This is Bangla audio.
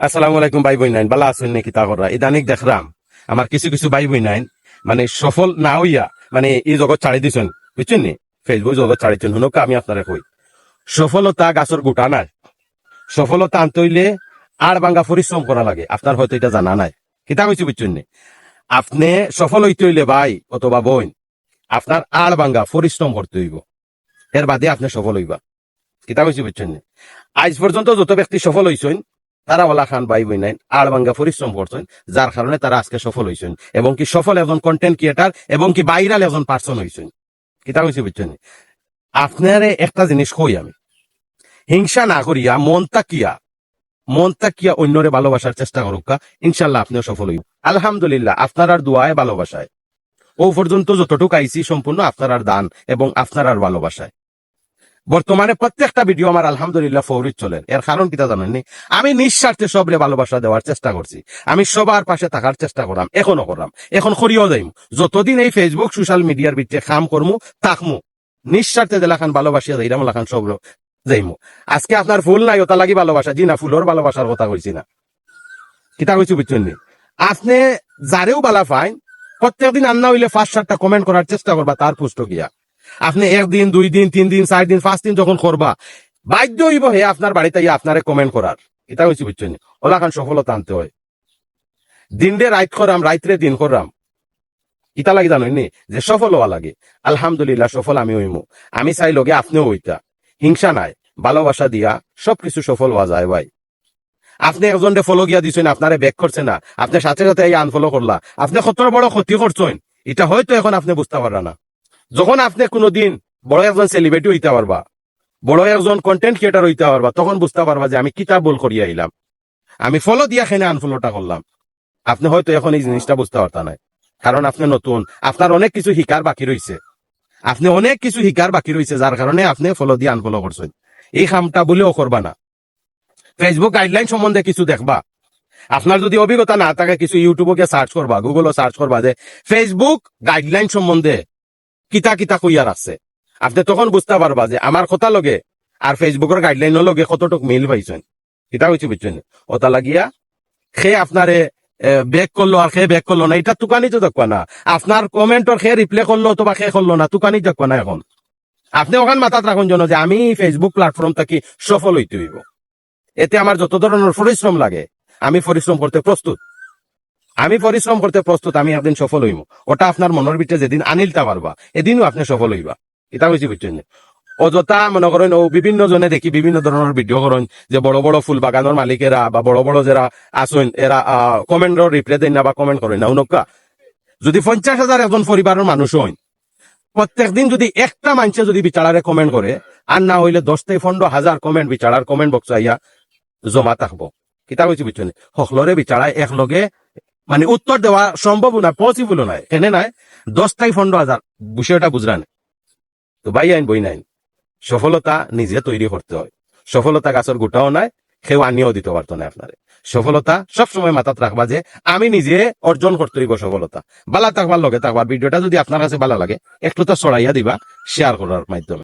আসসালামু আলাইকুম ভাই বই নাইন। বালা আছেন নাকি তা করা ইদানিক দেখলাম আমার কিছু কিছু ভাই বই নাইন মানে সফল না হইয়া মানে এই জগৎ ছাড়ি দিছেন। বুঝছেন নি? ফেসবুক জগৎ ছাড়িছেন শুনুক, আমি আপনারা কই। সফলতা গাছর গোটা নাই। সফলতা আনতে হইলে আর বাঙ্গা পরিশ্রম করা লাগে। আপনার হয়তো এটা জানা নাই। কিতা কইছি, বুঝছেন নি? আপনি সফল হইতে হইলে ভাই অথবা বোন, আপনার আর বাঙ্গা পরিশ্রম করতে হইব। এর বাদে আপনি সফল হইবা। কিতা কইছি, বুঝছেন নি? আজ পর্যন্ত যত ব্যক্তি সফল হইছেন তারা ওলা খান ভাই বই নাই, আড়বাঙ্গা পরিশ্রম করছেন, যার কারণে তারা আজকে সফল হয়েছেন, এবং কি সফল একজন কন্টেন্ট ক্রিয়েটার এবং কি বাইরাল একজন পার্সন হয়েছেন। কিতা হয়েছে বুঝছেন? আপনার একটা জিনিস কই আমি? হিংসা না করিয়া মন তাকিয়া মন তাকিয়া অন্যরে ভালোবাসার চেষ্টা করুক ইনশাল্লাহ আপনিও সফল হইব। আলহামদুলিল্লাহ, আপনার আর দোয়ায় ভালোবাসায়। ও পর্যন্ত যতটুকু আইসি সম্পূর্ণ আপনার আর দান, এবং আপনার আর ভালোবাসায়। বর্তমানে প্রত্যেকটা ভিডিও আমার আলহামদুলিল্লাহ ফৌরিত চলে। এর কারণ কিতা জানেননি? আমি নিঃস্বার্থে সবরে ভালোবাসা দেওয়ার চেষ্টা করছি। আমি সবার পাশে থাকার চেষ্টা করাম, এখনও করাম। এখন করিও যাইম। যতদিন এই ফেসবুক সোশ্যাল মিডিয়ার ভিতরে কাম করমু তাকমু নিঃস্বার্থে দেলাখান ভালোবাসিয়া যাইরাম লাখান সব যাইমু। আজকে আপনার ফুল নাই ওটা লাগি ভালোবাসা জি না ফুলর ভালোবাসার কথা কইছি না। কিতা কইছি বুঝছেন? আপনি যারেও বালা ফাইন, প্রত্যেকদিন আন্না হইলে ফার্স্ট সাতটা কমেন্ট করার চেষ্টা করবা, তার পুষ্ট গিয়া আপনি একদিন দুই দিন তিন দিন চার দিন পাঁচ দিন যখন করবা, বাধ্য হইব হে আপনার বাড়িতে আপনারে কমেন্ট করার। এটা হচ্ছে বুঝছেন? ওলাখান সফলতা আনতে হয়। দিন ডে রাইত করাম, রাইতরে দিন করাম। ইটা লাগে জানেন নি? যে সফল হওয়া লাগে। আলহামদুলিল্লাহ সফল আমি হইমু। আমি চাই লগে আপনিও হইতা। হিংসা নাই। ভালোবাসা দিয়া সবকিছু সফল হওয়া যায় ভাই। আপনি একজনকে ফলো গিয়া দিছেন, আপনারে ব্যাক করছে না। আপনি সাথে সাথে এই আনফলো করলা। আপনি কত বড় ক্ষতি করছেন? এটা হয়তো এখন আপনি বুঝতে পারবেন না। যখন আপনি কোনোদিন বড় একজন সেলিব্রিটি হইতে পারবা, বড় একজন কন্টেন্ট ক্রিয়েটার হইতে পারবা, তখন বুঝতে পারবা যে আমি কিতাব বল করিয়া আইলাম। আমি ফলো দিয়া খেনে আনফলোটা করলাম। আপনি হয়তো এখন এই জিনিসটা বুঝতে পারতা নাই। কারণ আপনি নতুন, আপনার অনেক কিছু শিকার বাকি রয়েছে আপনি অনেক কিছু শিকার বাকি রয়েছে যার কারণে আপনি ফলো দিয়ে আনফলো করছেন। এই কামটা বলেও করবা না। ফেসবুক গাইডলাইন সম্বন্ধে কিছু দেখবা। আপনার যদি অভিজ্ঞতা না থাকে, কিছু ইউটিউবকে সার্চ করবা গুগলও সার্চ করবা যে ফেসবুক গাইডলাইন সম্বন্ধে কিতা কিতা কইয়া রাখছে আপনি তখন বুঝতে পারবা যে আমার কথা লগে আর ফেসবুকের গাইডলাইনের লগে কতটুক মিল পাইছেন। কিতা হয়েছে বুঝছেন ওটা লাগিয়া সে আপনারে ব্যাক করল আর সে ব্যাক করল না এটা তুকানি তো দেখবা না আপনার কমেন্টর সে রিপ্লাই করল অথবা সে করল না তুকানি দেখবা না এখন। আপনি ওখান মাথাত রাখুন যেন যে আমি ফেসবুক প্ল্যাটফর্ম থাকি সফল হইতে হইব এতে আমার যত ধরনের পরিশ্রম লাগে, আমি পরিশ্রম করতে প্রস্তুত আমি পরিশ্রম করতে প্রস্তুত, আমি একদিন সফল হইব। ওটা আপনার মনের ভিতরে যেদিন আনিলতে পারবা এদিনও আপনি সফল হইবা। এটা হয়েছে বুঝছেন? অযথা মনে করেন, ও বিভিন্ন জনে দেখি বিভিন্ন ধরনের ভিডিও করেন, যে বড় বড় ফুল বাগানের মালিকেরা বা বড় বড় যারা আসেন এরা কমেন্টর রিপ্লাই দেন না বা কমেন্ট করেন না, উনকা? যদি পঞ্চাশ হাজার একজন পরিবারের মানুষ হইন, প্রত্যেক দিন যদি একটা মানুষে যদি বিচারারে কমেন্ট করে, আর না হইলে দশ থেকে পনেরো হাজার কমেন্ট বিচারার কমেন্ট বক্স আইয়া জমা থাকব। কিতা কইছি বুঝছেন? সকলরে বিচারায় একলগে মানে উত্তর দেওয়া সম্ভব না পসিবল নাই। এনে নাই, দশ থেকে পনেরো হাজার বিষয়টা বুঝলেন তো ভাই আইন, বই নাই। সফলতা নিজে তৈরি করতে হয়। সফলতা গাছের গোটাও নাই, সেও আনিও দিতে পারতো না আপনারে। সফলতা সবসময় মাথাত রাখবা যে, আমি নিজে অর্জন করতে হইব সফলতা। বালা থাকবার লগে থাকবার ভিডিওটা যদি আপনার কাছে ভালো লাগে, একটু তো ছড়াইয়া দিবা শেয়ার করার মাধ্যমে।